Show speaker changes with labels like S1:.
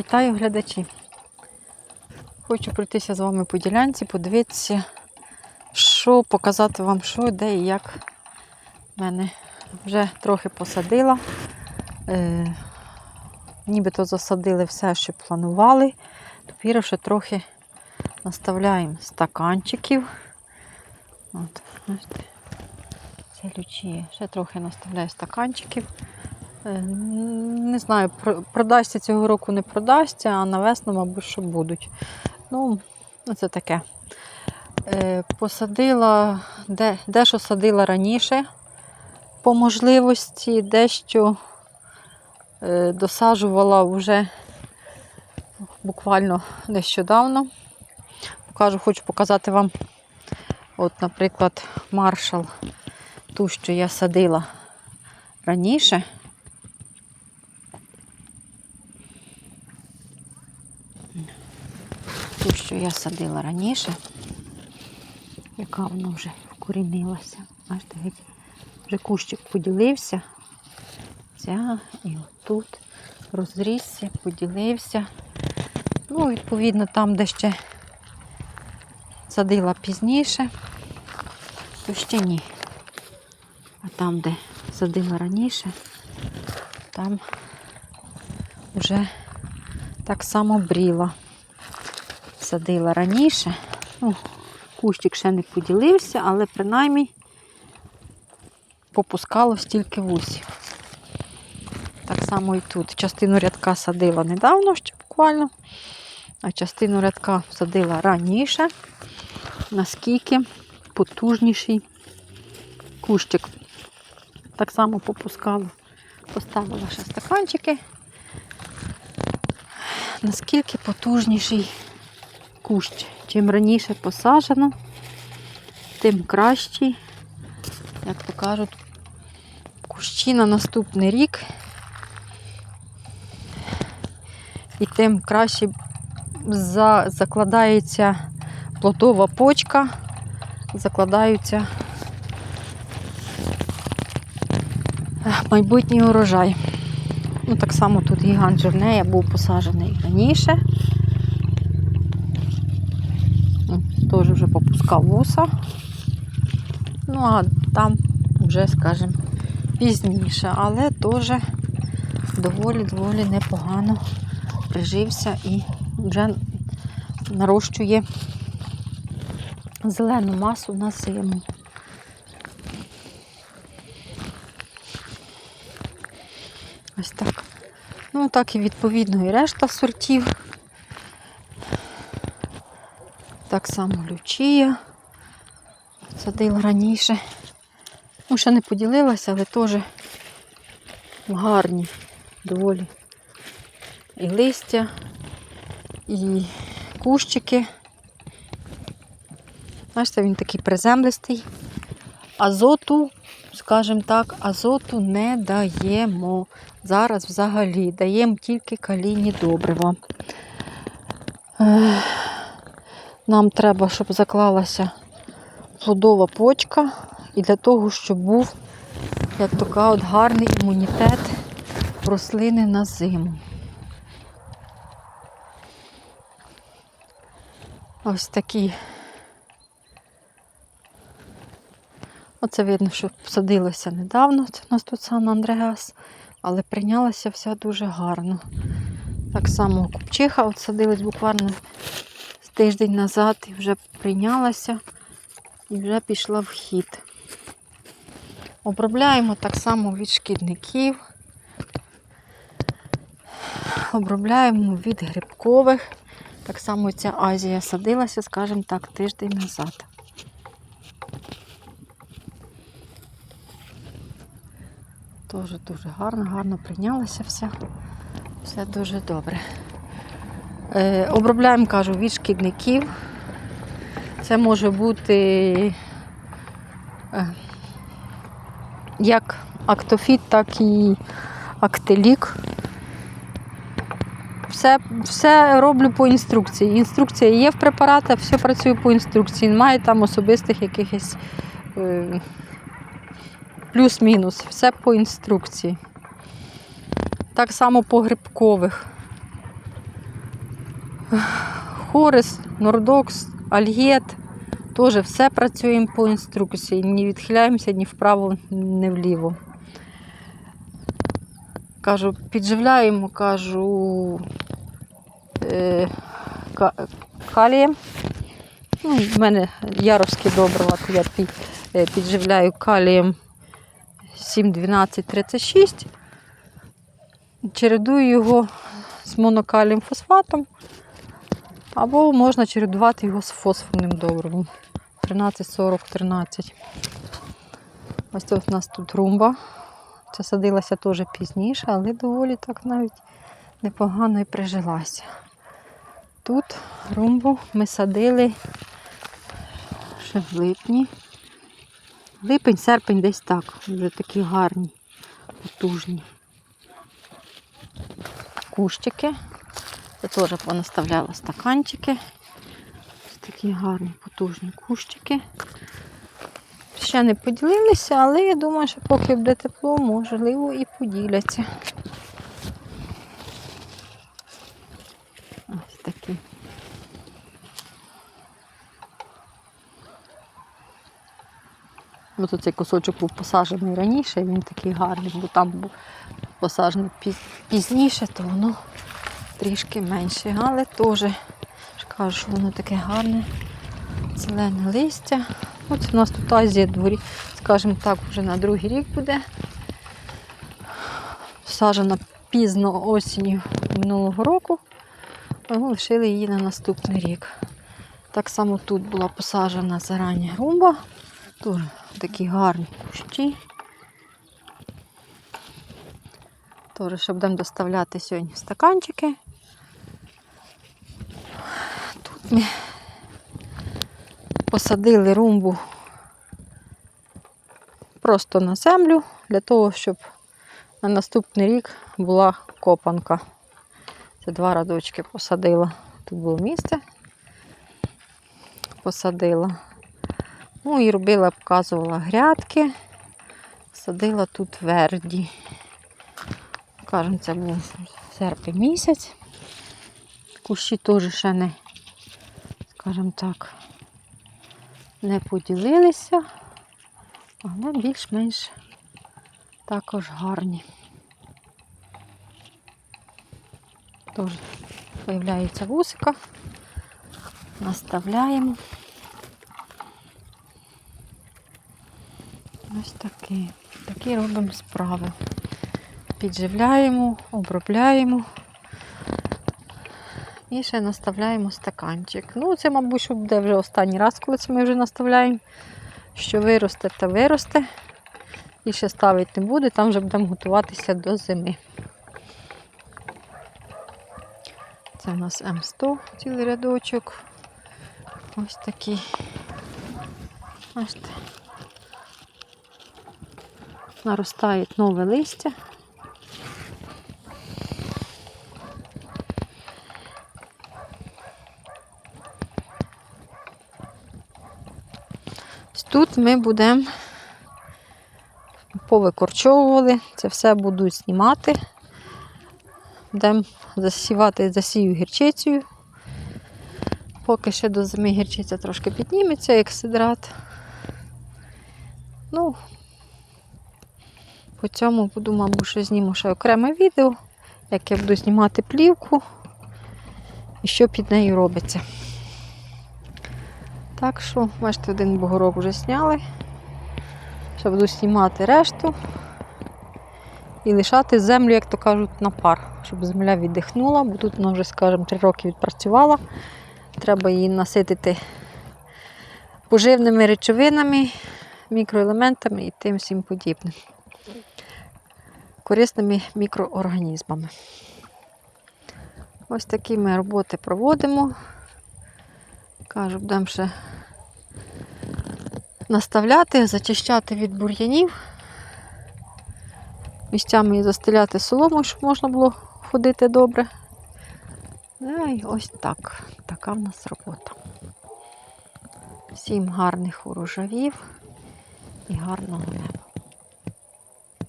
S1: Вітаю глядачі. Хочу пройтися з вами по ділянці, подивитися, що показати вам, що, де і як в мене вже трохи посадила. Е, нібито засадили все, що планували. Тепер ще трохи наставляємо стаканчиків. От, бачите, це лючі. Ще трохи наставляю стаканчиків. Е, Не знаю, продасться цього року, не продасться, а на весну, мабуть, що будуть. Ну, це таке. Е, Посадила, де, дещо садила раніше по можливості, дещо е, досаджувала вже буквально нещодавно. Покажу, хочу показати вам, от, наприклад, маршал, ту, що я садила раніше. Ту, що я садила раніше, яка вона вже вкорінилася. Бачите, геть вже кущик поділився. Ця і отут розрісся, поділився. Ну, відповідно, там, де ще садила пізніше, то ще ні. А там, де садила раніше, там вже так само бріла садила раніше. Ну, кущик ще не поділився, але принаймні попускало стільки вусів. Так само і тут. Частину рядка садила недавно, ще буквально, а частину рядка садила раніше, наскільки потужніший кущик. Так само попускало. Поставила ще стаканчики. Наскільки потужніший кущ. Чим раніше посаджено, тим кращий, як то кажуть, кущі на наступний рік. І тим краще закладається плодова почка, закладаються майбутній урожай. Ну, так само тут гігант жирнея був посаджений раніше. Теж вже попускав вуса. Ну, а там вже, скажімо, пізніше, але теж доволі-доволі непогано прижився і вже нарощує зелену масу на зиму. Ось так. Ну, так і відповідно і решта сортів. Так само лючія. Садила раніше. Ну, ще не поділилася, але теж гарні доволі. І листя, і кущики. Бачите, він такий приземлистий. Азоту, скажімо так, азоту не даємо. Зараз взагалі даємо тільки калійні добрива. Нам треба, щоб заклалася плодова почка, і для того, щоб був, як то кажуть, гарний імунітет рослини на зиму. Ось такі. Оце видно, що посадилося недавно. Це у нас тут Сан Андреас, але прийнялася вся дуже гарно. Так само купчиха от садилась буквально тиждень назад і вже прийнялася і вже пішла в хід. Обробляємо так само від шкідників. Обробляємо від грибкових. Так само ця Азія садилася, скажімо так, тиждень назад. Теж дуже гарно, гарно прийнялася вся. Все дуже добре. Е, обробляємо, кажу, від шкідників. Це може бути е, як актофіт, так і актелік. Все, все роблю по інструкції. Інструкція є в препаратах, все працює по інструкції. Немає там особистих якихось е, плюс-мінус. Все по інструкції. Так само по грибкових. Хорис, Нордокс, Альгет. Теж все працюємо по інструкції. Не відхиляємося ні вправо, ні вліво. Кажу, підживляємо, кажу, е, калієм. Ну, в мене яровське добрива, то я е, підживляю калієм 7, 12, 36. Чередую його з монокалієм фосфатом. Або можна чередувати його з фосфорним добривом. 13, 40, 13. Ось тут у нас тут румба. Це садилася теж пізніше, але доволі так навіть непогано і прижилася. Тут румбу ми садили ще в липні. Липень, серпень десь так. Вже такі гарні, потужні кущики. Це теж понаставляла стаканчики. Ось такі гарні, потужні кущики. Ще не поділилися, але я думаю, що поки буде тепло, можливо, і поділяться. Ось такі. Тут цей кусочок був посаджений раніше, він такий гарний, бо там був посаджений пізніше, то воно трішки менше. Але теж кажу, що воно таке гарне, зелене листя. Ось у нас тут Азія дворі, скажімо так, вже на другий рік буде. Саджена пізно осінню минулого року, ми лишили її на наступний рік. Так само тут була посаджена зарані румба. Тут такі гарні кущі. Теж будемо доставляти сьогодні стаканчики. Тут ми посадили румбу просто на землю для того, щоб на наступний рік була копанка. Це два радочки посадила. Тут було місце. Посадила. Ну і робила, показувала грядки. Садила тут верді. Кажемо, це був серпень місяць. Кущі теж ще не, скажімо так, не поділилися, але більш-менш також гарні. Теж з'являється вусика, наставляємо. Ось такі. Такі робимо справи. Підживляємо, обробляємо і ще наставляємо стаканчик. Ну, це, мабуть, що буде вже останній раз, коли це ми вже наставляємо. Що виросте, та виросте. І ще ставити не буде, там вже будемо готуватися до зими. Це у нас М100, цілий рядочок. Ось такий. Бачите. Наростає нове листя. Ось Тут ми будемо повикорчовували, це все будуть знімати. Будемо засівати, засію гірчицею. Поки ще до зими гірчиця трошки підніметься, як сидрат. Ну, по цьому буду, мабуть, ще зніму ще окреме відео, як я буду знімати плівку і що під нею робиться. Так що, бачите, один бугорок вже зняли. Ще буду знімати решту і лишати землю, як то кажуть, на пар, щоб земля віддихнула, бо тут вона вже, скажімо, три роки відпрацювала. Треба її наситити поживними речовинами, мікроелементами і тим всім подібним. Корисними мікроорганізмами. Ось такі ми роботи проводимо. Кажу, будемо ще наставляти, зачищати від бур'янів, місцями і застеляти соломою, щоб можна було ходити добре. Ну і ось так. Така в нас робота. Всім гарних урожавів і гарного неба.